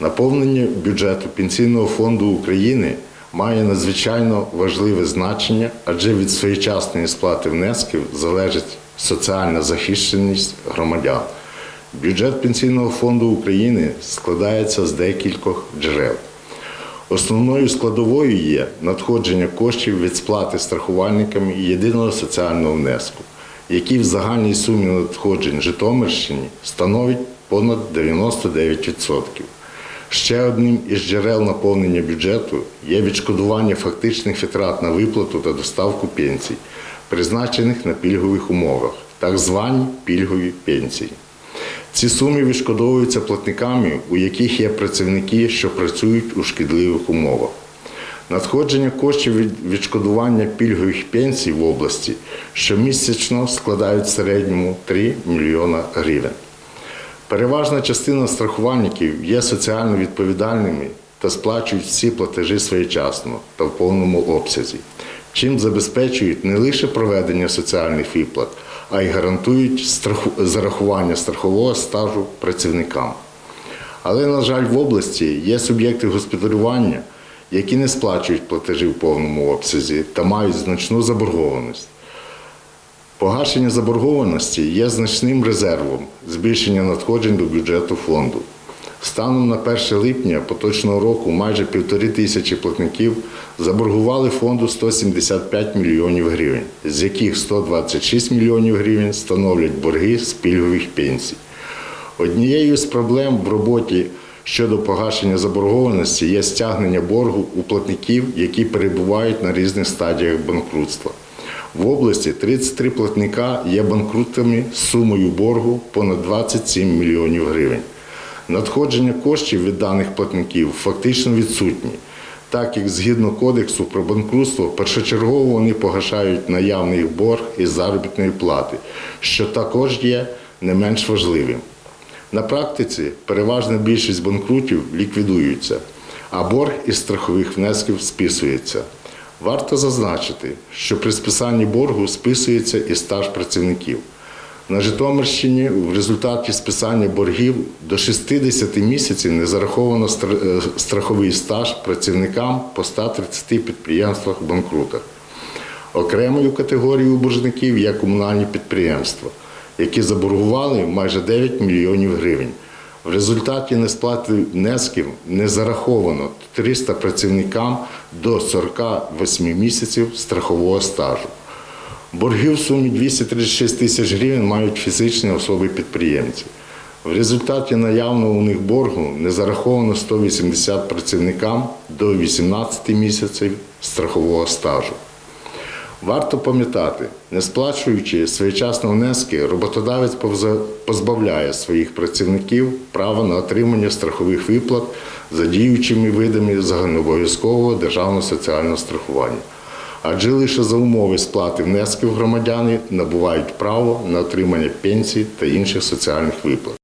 Наповнення бюджету Пенсійного фонду України має надзвичайно важливе значення, адже від своєчасної сплати внесків залежить соціальна захищеність громадян. Бюджет Пенсійного фонду України складається з декількох джерел. Основною складовою є надходження коштів від сплати страхувальниками єдиного соціального внеску, який в загальній сумі надходжень Житомирщині становить понад 99%. Ще одним із джерел наповнення бюджету є відшкодування фактичних витрат на виплату та доставку пенсій, призначених на пільгових умовах, так звані пільгові пенсії. Ці суми відшкодовуються платниками, у яких є працівники, що працюють у шкідливих умовах. Надходження коштів від відшкодування пільгових пенсій в області щомісячно складають в середньому 3 мільйона гривень. Переважна частина страхувальників є соціально відповідальними та сплачують всі платежі своєчасно та в повному обсязі, чим забезпечують не лише проведення соціальних виплат, а й гарантують зарахування страхового стажу працівникам. Але, на жаль, в області є суб'єкти господарювання, які не сплачують платежі в повному обсязі та мають значну заборгованість. Погашення заборгованості є значним резервом збільшення надходжень до бюджету фонду. Станом на 1 липня поточного року майже півтори тисячі платників заборгували фонду 175 мільйонів гривень, з яких 126 мільйонів гривень становлять борги з пільгових пенсій. Однією з проблем в роботі щодо погашення заборгованості є стягнення боргу у платників, які перебувають на різних стадіях банкрутства. В області 33 платника є банкрутами з сумою боргу понад 27 мільйонів гривень. Надходження коштів від даних платників фактично відсутні, так як згідно кодексу про банкрутство першочергово вони погашають наявний борг із заробітної плати, що також є не менш важливим. На практиці переважна більшість банкрутів ліквідуються, а борг із страхових внесків списується. Варто зазначити, що при списанні боргу списується і стаж працівників. На Житомирщині в результаті списання боргів до 60 місяців не зараховано е, страховий стаж працівникам по 130 підприємствах банкрутах. Окремою категорією боржників є комунальні підприємства, які заборгували майже 9 мільйонів гривень. В результаті несплати внесків не зараховано 300 працівникам до 48 місяців страхового стажу. Борги в сумі 236 тисяч гривень мають фізичні особи-підприємці. В результаті наявного у них боргу не зараховано 180 працівникам до 18 місяців страхового стажу. Варто пам'ятати, не сплачуючи своєчасно внески, роботодавець позбавляє своїх працівників права на отримання страхових виплат за діючими видами загальнообов'язкового державного соціального страхування. Адже лише за умови сплати внесків громадяни набувають право на отримання пенсій та інших соціальних виплат.